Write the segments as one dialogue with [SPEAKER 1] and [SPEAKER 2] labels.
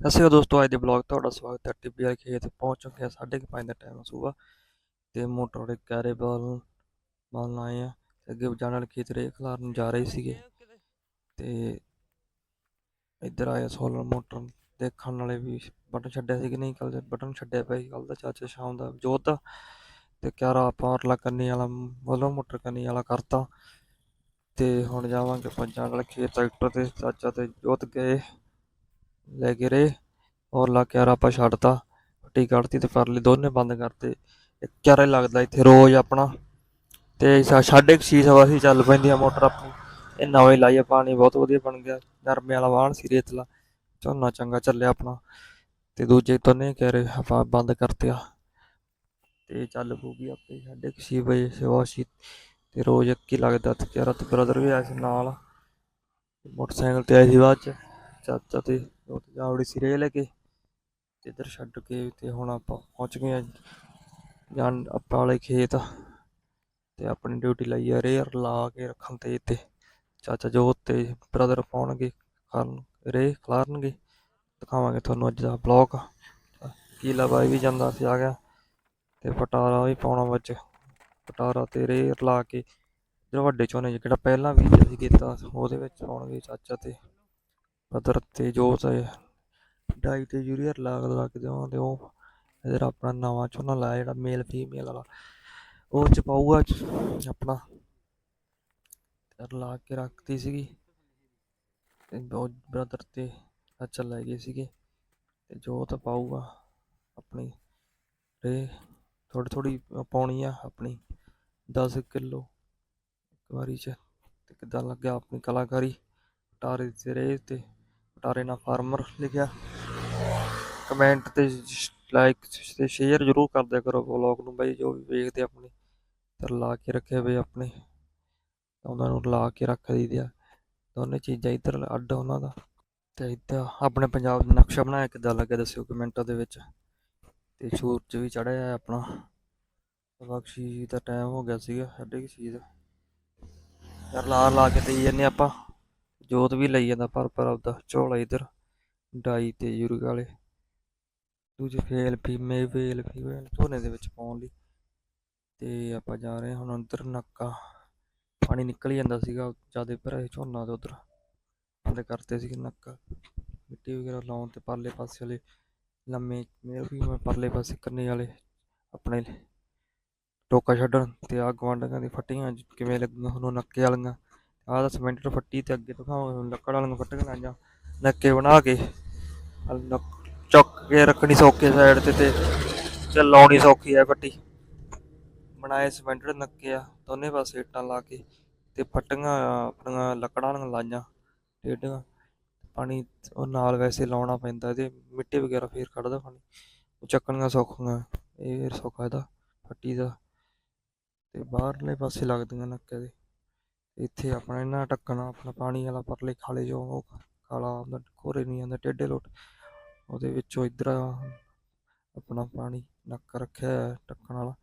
[SPEAKER 1] ਸਤਿ ਸ਼੍ਰੀ ਅਕਾਲ ਦੋਸਤੋ, ਅੱਜ ਦੇ ਬਲੌਗ ਤੁਹਾਡਾ ਸਵਾਗਤ ਹੈ ਟਿੱਬੀ ਖੇਤ ਪਹੁੰਚ ਚੁੱਕੇ ਆ 5:30 ਦਾ ਟਾਈਮ ਸੂਬਾ ਤੇ ਮੋਟਰ ਦੇ ਕੈਰੇ ਬਾਲ ਬਾਲ ਆਏ ਆ ਅੱਗੇ ਜਾਣ ਵਾਲੇ ਖੇਤ ਰੇ ਖਲਾਰਨ ਜਾ ਰਹੇ ਸੀਗੇ ਤੇ ਇੱਧਰ ਆਇਆ ਸੋਲਰ ਮੋਟਰ ਦੇਖਣ ਵਾਲੇ ਵੀ ਬਟਨ ਛੱਡਿਆ ਸੀ ਕਿ ਨਹੀਂ ਕੱਲ ਬਟਨ ਛੱਡਿਆ ਪਿਆ ਸੀ ਕੱਲ ਦਾ ਚਾਚਾ ਸ਼ਾਮ ਦਾ ਜੋਤ ਦਾ ਤੇ ਕਿਆਰਾ ਪਾਵਰਲਾ ਕਰਨੀ ਵਾਲਾ, ਵੱਲੋਂ ਮੋਟਰ ਕਰਨੀ ਵਾਲਾ ਕਰਤਾ ਤੇ ਹੁਣ ਜਾਵਾਂਗੇ ਪੰਜਾਂ ਵਾਲੇ ਖੇਤ ਟਰੈਕਟਰ ਤੇ, ਚਾਚਾ ਤੇ ਜੋਤ ਗਏ। ਲੈ ਕੇ ਰਹੇ ਔਰ ਲਾ ਕੇ ਆਪਾਂ ਛੱਡਤਾ। ਫੱਟੀ ਕੱਢਤੀ ਤੇ ਪਰਲੀ ਦੋਨੇ ਬੰਦ ਕਰਤੇ। ਇੱਕ ਲੱਗਦਾ ਇੱਥੇ ਰੋਜ਼ ਆਪਣਾ। ਤੇ ਸਾਢੇ ਕੁ ਛੇ ਸਵਾ ਸੀ ਚੱਲ ਪੈਂਦੀ ਆ ਮੋਟਰ ਆਪਣੀ। ਇਹ ਨਵੇਂ ਲਾਈਆ ਪਾਣੀ ਬਹੁਤ ਵਧੀਆ ਬਣ ਗਿਆ। ਨਰਮੇ ਵਾਲਾ ਵਾਹਣ ਸੀ, ਰੇਤਲਾ। ਝੋਨਾ ਚੰਗਾ ਚੱਲਿਆ ਆਪਣਾ। ਤੇ ਦੂਜੇ ਦੋਨੇ ਕਿਆਰੇ ਆਪਾਂ ਬੰਦ ਕਰਤੇ ਆ। ਤੇ ਚੱਲ ਪੂਗੀ ਆਪੇ ਸਾਢੇ ਕੁ ਛੇ ਵਜੇ ਸਵਾ ਛੇ। ਤੇ ਰੋਜ਼ ਇੱਕ ਹੀ ਲੱਗਦਾ ਤੇ ਕਿਆਰਾ ਤੇ ਬ੍ਰਦਰ ਵੀ ਆਇਆ ਸੀ ਨਾਲ। ਮੋਟਰਸਾਈਕਲ ਤੇ ਆਏ ਸੀ ਬਾਅਦ ਚ। ਚਾਚਾ ਤੇ ਉਹ ਤੇ ਜਾਵੜੀ ਸਿਰੇ ਲੈ ਕੇ ਤੇ ਇੱਧਰ ਛੱਡ ਕੇ ਤੇ ਹੁਣ ਆਪਾਂ ਪਹੁੰਚ ਗਏ ਆ ਜਾਨ ਆਪਾਂ ਵਾਲੇ ਖੇਤ ਤੇ ਆਪਣੀ ਡਿਊਟੀ ਲਈ ਆ ਰੇਅਰ ਲਾ ਕੇ ਰੱਖਣ ਤੇ ਇੱਥੇ। ਚਾਚਾ ਜੋਤ ਤੇ ਬ੍ਰਦਰ ਪਾਉਣਗੇ, ਕਰਨ ਰੇ ਖਲਾਰਨਗੇ। ਦਿਖਾਵਾਂਗੇ ਤੁਹਾਨੂੰ ਅੱਜ ਦਾ ਬਲੌਗ ਕੀਲਾ ਬਾਈ ਵੀ ਜਾਂਦਾ ਸੀ, ਆ ਗਿਆ। ਤੇ ਪਟਾਰਾ ਵੀ ਪਾਉਣਾ ਵਿੱਚ ਪਟਾਰਾ ਤੇ ਰੇਅਰ ਲਾ ਕੇ ਜਿਹੜਾ ਵੱਡੇ ਝੋਨੇ 'ਚ ਜਿਹੜਾ ਪਹਿਲਾਂ ਵੀ ਅਸੀਂ ਕੀਤਾ ਉਹਦੇ ਵਿੱਚ ਪਾਉਣਗੇ ਚਾਚਾ ਤੇ। ਪੱਧਰ ਤੇ ਜੋਤ ਹੈ ਡਾਈ ਤੇ ਯੂਰੀਆ ਲਾ ਲਾ ਕੇ ਦੇਵਾਂ ਉਹ ਇਧਰ ਆਪਣਾ ਨਵਾਂ ਝੋਨਾ ਲਾਇਆ ਜਿਹੜਾ ਮੇਲ ਫੀਮੇਲ ਵਾਲਾ। ਉਹ ਚ ਪਾਊਗਾ ਆਪਣਾ। ਲਾ ਕੇ ਰੱਖਤੀ ਸੀਗੀ। ਤੇ ਉਹ ਬ੍ਰਦਰ ਤੇ ਅੱਛਾ ਲੈ ਗਏ ਸੀਗੇ। ਤੇ ਜੋਤ ਪਾਊਗਾ ਆਪਣੀ। ਰੇ ਥੋੜੀ ਥੋੜੀ ਪਾਉਣੀ ਆ ਆਪਣੀ 10 ਕਿਲੋ। ਇੱਕ ਵਾਰੀ ਚ ਤੇ ਕਿੱਦਾਂ ਲੱਗਿਆ ਆਪਣੀ ਕਲਾਕਾਰੀ। ਟਾਰੇ ਤੇ ਰੇ ਤੇ ਟਾਰੇ ਨਾਲ ਫਾਰਮਰ ਲਿਖਿਆ। ਕਮੈਂਟ ਤੇ ਲਾਈਕ ਤੇ ਸ਼ੇਅਰ ਜ਼ਰੂਰ ਕਰਦਿਆ ਕਰੋ ਵਲੌਗ ਨੂੰ ਬਈ, ਜੋ ਵੀ ਵੇਖਦੇ ਆਪਣੇ। ਤੇ ਲਾ ਕੇ ਰੱਖੇ ਵੇ ਆਪਣੇ। ਉਹਨਾਂ ਨੂੰ ਲਾ ਕੇ ਰੱਖ ਦਈਦੇ। ਦੋਨੇ ਚੀਜ਼ਾਂ ਇੱਧਰ ਅੱਡ ਉਹਨਾਂ ਦਾ। ਤੇ ਇੱਧਰ ਆਪਣੇ ਪੰਜਾਬ ਦਾ ਨਕਸ਼ਾ ਬਣਾਇਆ ਕਿੱਦਾਂ ਲੱਗਿਆ ਦੱਸਿਓ ਕਮੈਂਟਾਂ ਦੇ ਵਿੱਚ। ਤੇ ਸੂਰਜ ਵੀ ਚੜਿਆ ਆਪਣਾ। ਬਖਸ਼ੀ ਦਾ ਟਾਈਮ ਹੋ ਗਿਆ ਸੀਗਾ ਸਾਢੇ ਕੁ ਛੇ ਯਾਰ ਲਾ ਲਾ ਕੇ ਦੇਈ ਜਾਂਦੇ ਆਪਾਂ। ਜੋਤ ਵੀ ਲਈ ਜਾਂਦਾ ਪਰ ਪਰ ਆਪਦਾ ਝੋਲਾ ਇਧਰ, ਡਾਈ ਤੇ ਯੂਰਿਕ ਵਾਲੇ। ਦੂਜੇ ਫੇਲ ਫੀਮੇਲ ਫੇਲ ਫੀਮੇਲ ਝੋਨੇ ਦੇ ਵਿੱਚ ਪਾਉਣ ਲਈ। ਤੇ ਆਪਾਂ ਜਾ ਰਹੇ ਹਾਂ ਹੁਣ ਅੰਦਰ ਨੱਕਾ। ਪਾਣੀ ਨਿਕਲ ਹੀ ਜਾਂਦਾ ਸੀਗਾ ਜ਼ਿਆਦਾ ਭਰਿਆ ਝੋਨਾ ਦੇ ਉਧਰ। ਬੰਦ ਕਰਤੇ ਸੀ ਨੱਕਾ। ਮਿੱਟੀ ਵਗੈਰਾ ਲਾਉਣ ਤੇ ਪਰਲੇ ਪਾਸੇ ਵਾਲੇ, ਲੰਮੇ ਮੇਰ ਵੀ ਮੈਂ ਪਰਲੇ ਪਾਸੇ ਕੰਨੇ ਵਾਲੇ, ਆਪਣੇ ਟੋਕਾ ਛੱਡਣ ਤੇ ਆ ਗਵਾਂਢੀਆਂ ਦੀ ਫੱਟੀਆਂ ਕਿਵੇਂ ਲੱਗੀਆਂ ਹੁਣ ਨੱਕੇ ਵਾਲੀਆਂ। ਆਹ ਤਾਂ ਸਿਮੈਂਟ ਫੱਟੀ ਤੇ ਅੱਗੇ ਦਿਖਾਵਾਂ ਲੱਕੜ ਵਾਲੀਆਂ ਫੱਟੀਆਂ ਲਾਈਆਂ। ਨੱਕੇ ਬਣਾ ਕੇ ਚੱਕ ਕੇ ਰੱਖਣੀ ਸੌਖੀ ਸਾਈਡ ਤੇ ਤੇ ਤੇ ਲਾਉਣੀ ਸੌਖੀ ਹੈ ਫੱਟੀ। ਬਣਾਏ ਸਿਮੈਂਟਡ ਨੱਕੇ ਆ, ਦੋਨੇ ਪਾਸੇ ਇੱਟਾਂ ਲਾ ਕੇ ਤੇ ਫੱਟੀਆਂ, ਆਪਣੀਆਂ ਲੱਕੜਾਂ ਵਾਲੀਆਂ ਲਾਈਆਂ, ਟੇਢੀਆਂ। ਪਾਣੀ ਉਹ ਨਾਲ ਵੈਸੇ ਲਾਉਣਾ ਪੈਂਦਾ ਤੇ ਮਿੱਟੀ ਵਗੈਰਾ ਫੇਰ ਕੱਢਦਾ ਪਾਣੀ। ਉਹ ਚੱਕਣੀਆਂ ਸੌਖੀਆਂ, ਇਹ ਸੌਖਾ ਇਹਦਾ, ਫੱਟੀ ਦਾ। ਤੇ ਬਾਹਰਲੇ ਪਾਸੇ ਲੱਗਦੀਆਂ ਨੱਕੇ ਦੇ। ਇੱਥੇ ਆਪਣਾ ਇਹਨਾਂ ਢੱਕਣਾ, ਆਪਣਾ ਪਾਣੀ ਵਾਲਾ ਪਰਲੇ ਖਾਲੇ ਜੋ ਉਹ ਕਾਲਾ ਆਉਂਦਾ ਖੋਰੇ ਨਹੀਂ ਆਉਂਦਾ, ਟੇਢੇ ਲੋਟ। ਉਹਦੇ ਵਿੱਚੋਂ ਇੱਧਰ ਆਪਣਾ ਪਾਣੀ ਨੱਕ ਰੱਖਿਆ ਢੱਕਣ ਵਾਲਾ।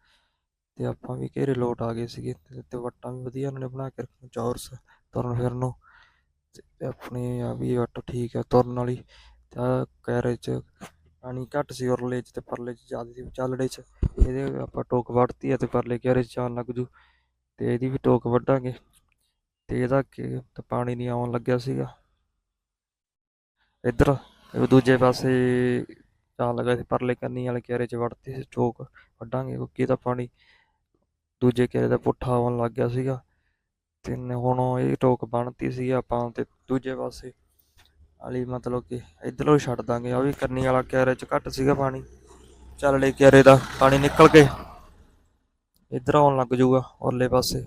[SPEAKER 1] ਤੇ ਆਪਾਂ ਵੀ ਘੇਰੇ ਲੋਟ ਆ ਗਏ ਸੀਗੇ ਤੇ ਵੱਟਾਂ ਵੀ ਵਧੀਆ ਉਹਨਾਂ ਨੇ ਬਣਾ ਕੇ ਰੱਖੀਆਂ, ਚੌਰਸ ਤੁਰਨ ਫਿਰਨ ਨੂੰ। ਤੇ ਆਪਣੇ ਆ ਵੀ ਵੱਟ ਠੀਕ ਹੈ ਤੁਰਨ ਵਾਲੀ। ਤੇ ਆਹ ਕੈਰੇ ਚ ਪਾਣੀ ਘੱਟ ਸੀ ਉਰਲੇ ਚ ਤੇ ਪਰਲੇ ਚ ਜ਼ਿਆਦਾ ਸੀ, ਚੱਲੜੇ ਚ। ਇਹਦੇ ਆਪਾਂ ਟੋਕ ਵੱਢਤੀ ਹੈ ਤੇ ਪਰਲੇ ਕੈਰੇ ਚ ਜਾਣ ਲੱਗ ਜੂ। ਤੇ ਇਹਦੀ ਵੀ ਟੋਕ ਵੱਢਾਂਗੇ। ਤੇ ਇਹਦਾ ਕੀ ਤੇ ਪਾਣੀ ਨਹੀਂ ਆਉਣ ਲੱਗਿਆ ਸੀਗਾ। ਇੱਧਰ ਦੂਜੇ ਪਾਸੇ ਜਾਣ ਲੱਗਾ ਸੀ, ਪਰਲੇ ਕੰਨੀ ਵਾਲੇ ਕਿਆਰੇ 'ਚ ਵੜਤੀ ਸੀ ਟੋਕ ਵੱਢਾਂਗੇ ਕਿਉਂਕਿ ਇਹਦਾ ਪਾਣੀ। ਦੂਜੇ ਕਿਆਰੇ ਦਾ ਪੁੱਠਾ ਆਉਣ ਲੱਗ ਗਿਆ ਸੀਗਾ। ਤੇ ਹੁਣ ਇਹ ਟੋਕ ਬਣਤੀ ਸੀ ਆਪਾਂ ਤੇ ਦੂਜੇ ਪਾਸੇ। ਵਾਲੀ ਮਤਲਬ ਕਿ ਇੱਧਰੋਂ ਛੱਡ ਦਾਂਗੇ। ਆ ਵੀ ਕੰਨੀ ਵਾਲਾ ਕਿਆਰੇ 'ਚ ਘੱਟ ਸੀਗਾ ਪਾਣੀ। ਚੱਲੜੇ ਕਿਆਰੇ ਦਾ ਪਾਣੀ ਨਿਕਲ ਕੇ ਇੱਧਰ ਆਉਣ ਲੱਗ ਜਾਊਗਾ ਔਰਲੇ ਪਾਸੇ।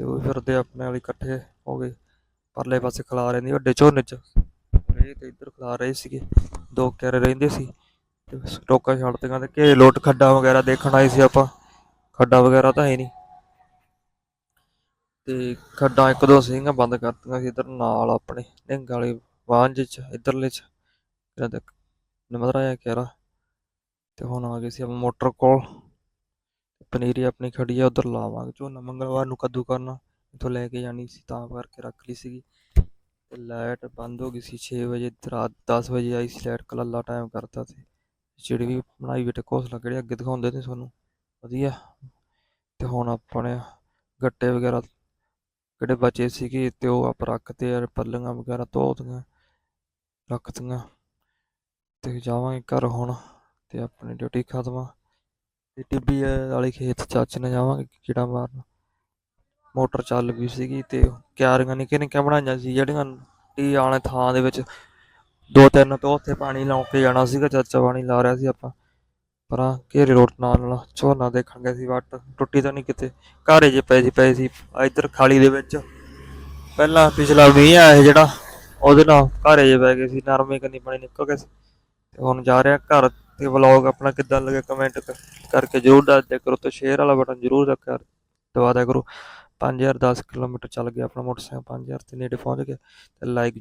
[SPEAKER 1] ਤੇ ਉਹ ਫਿਰਦੇ ਆਪਣੇ ਵਾਲੀ ਇਕੱਠੇ ਹੋ ਗਏ ਪਰਲੇ ਪਾਸੇ ਖਲਾ ਰਹਿੰਦੀ ਵੱਡੇ ਝੋਨੇ 'ਚ। ਇਹ ਤੇ ਇੱਧਰ ਖਲਾ ਰਹੇ ਸੀਗੇ, ਦੋ ਕਿਆਰੇ ਰਹਿੰਦੇ ਸੀ ਤੇ ਟੋਕਾ ਛੱਡਦੀਆਂ ਤੇ ਘੇ ਲੋਟ, ਖੱਡਾ ਵਗੈਰਾ ਦੇਖਣ ਆਏ ਸੀ ਆਪਾਂ। ਖੱਡਾ ਵਗੈਰਾ ਤਾਂ ਹੈ ਨਹੀਂ। ਤੇ ਖੱਡਾ ਇੱਕ ਦੋ ਸੀਗੀਆਂ ਬੰਦ ਕਰਤੀਆਂ ਸੀ ਇੱਧਰ ਨਾਲ ਆਪਣੇ, ਨਿੰਗ ਵਾਲੇ ਵਾਂਝ ਚ, ਇੱਧਰਲੇ ਚ। ਕਿਹੜਾ ਦੇਖ ਨੰਬਰ ਆਇਆ ਕਿਹੜਾ। ਤੇ ਹੁਣ ਆ ਗਏ ਸੀ ਆਪਾਂ ਮੋਟਰ ਕੋਲ। ਪਨੀਰੀ ਆਪਣੀ ਖੜੀ ਆ, ਉਧਰ ਲਾਵਾਂਗੇ। ਝੋਨਾ ਮੰਗਲਵਾਰ ਨੂੰ ਕੱਦੂ ਕਰਨਾ, ਇੱਥੋਂ ਲੈ ਕੇ ਜਾਣੀ ਸੀ, ਤਾਂ ਕਰਕੇ ਰੱਖ ਲਈ ਸੀਗੀ। ਤੇ ਲਾਈਟ ਬੰਦ ਹੋ ਗਈ ਸੀ 6 ਵਜੇ, ਰਾਤ 10 ਵਜੇ ਆਈ ਸੀ ਲਾਈਟ ਕਲੱਲਾ ਟਾਈਮ ਕਰਤਾ ਸੀ। ਜਿਹੜੀ ਵੀ ਬਣਾਈ ਬੇਟੇ ਘੋਸਲਾ ਕਿਹੜੇ ਅੱਗੇ ਦਿਖਾਉਂਦੇ ਨੇ ਤੁਹਾਨੂੰ? ਵਧੀਆ। ਤੇ ਹੁਣ ਆਪਣੇ ਗੱਟੇ ਵਗੈਰਾ ਕਿਹੜੇ ਬਚੇ ਸੀਗੇ, ਤੇ ਉਹ ਆਪ ਰੱਖਤੇ ਯਾਰ ਪੱਲੀਆਂ ਵਗੈਰਾ ਧੋਤੀਆਂ, ਰੱਖਤੀਆਂ। ਤੇ ਜਾਵਾਂਗੇ ਘਰ ਹੁਣ, ਤੇ ਆਪਣੀ ਡਿਊਟੀ ਖਤਮ ਆ। ਤੇ ਟਿੱਬੀ ਵਾਲੇ ਖੇਤ ਚਾਚੇ ਨਾਲ ਜਾਵਾਂਗੇ, ਕੀੜਾ ਮਾਰਨ। ਮੋਟਰ ਚੱਲ ਗਈ ਸੀਗੀ ਤੇ ਕਿਆਰੀਆਂ ਨਿੱਕੀਆਂ ਨਿੱਕੀਆਂ ਬਣਾਈਆਂ ਸੀ ਜਿਹੜੀਆਂ ਟੀ ਵਾਲੇ ਥਾਂ ਦੇ ਵਿੱਚ ਦੋ ਤਿੰਨ ਤੋਂ ਉੱਥੇ ਪਾਣੀ ਲਾਉਣ ਕੇ ਜਾਣਾ ਸੀਗਾ ਚਾਚਾ ਪਾਣੀ ਲਾ ਰਿਹਾ ਸੀ ਆਪਾਂ। ਪਰਾਂ ਘੇਰੇ ਰੋਡ ਨਾਲ ਨਾਲ ਝੋਨਾ ਦੇਖਣ ਗਏ ਸੀ ਵੱਟ, ਟੁੱਟੀ ਤਾਂ ਨਹੀਂ ਕਿਤੇ। ਘਾਰੇ ਜੇ ਪਏ ਸੀ ਪਏ ਸੀ, ਇੱਧਰ ਖਾਲੀ ਦੇ ਵਿੱਚ। ਪਹਿਲਾਂ ਪਿਛਲਾ ਮੀਂਹ ਆਇਆ ਸੀ ਜਿਹੜਾ, ਉਹਦੇ ਨਾਲ ਘਾਰੇ ਜੇ ਪੈ ਗਏ ਸੀ, ਨਰਮੇ ਕੰਨੀ ਪਾਣੀ ਨਿਕਲ ਗਿਆ ਸੀ। ਤੇ ਹੁਣ ਜਾ ਰਿਹਾ ਘਰ ਤੇ ਵਲੌਗ ਆਪਣਾ ਕਿੱਦਾਂ ਲੱਗੇ ਕਮੈਂਟ ਕਰਕੇ ਜਰੂਰ ਦੱਸ ਦਿਆ ਕਰੋ ਤੇ ਸ਼ੇਅਰ ਵਾਲਾ ਬਟਨ ਜਰੂਰ ਰੱਖਿਆ ਦਬਾ ਦਿਆ ਕਰੋ। 5000 10 ਕਿਲੋਮੀਟਰ ਚੱਲ ਗਿਆ ਆਪਣਾ ਮੋਟਰਸਾਈਕਲ 5000 ਦੇ ਨੇੜੇ ਪਹੁੰਚ ਗਿਆ ਤੇ ਲਾਈਕ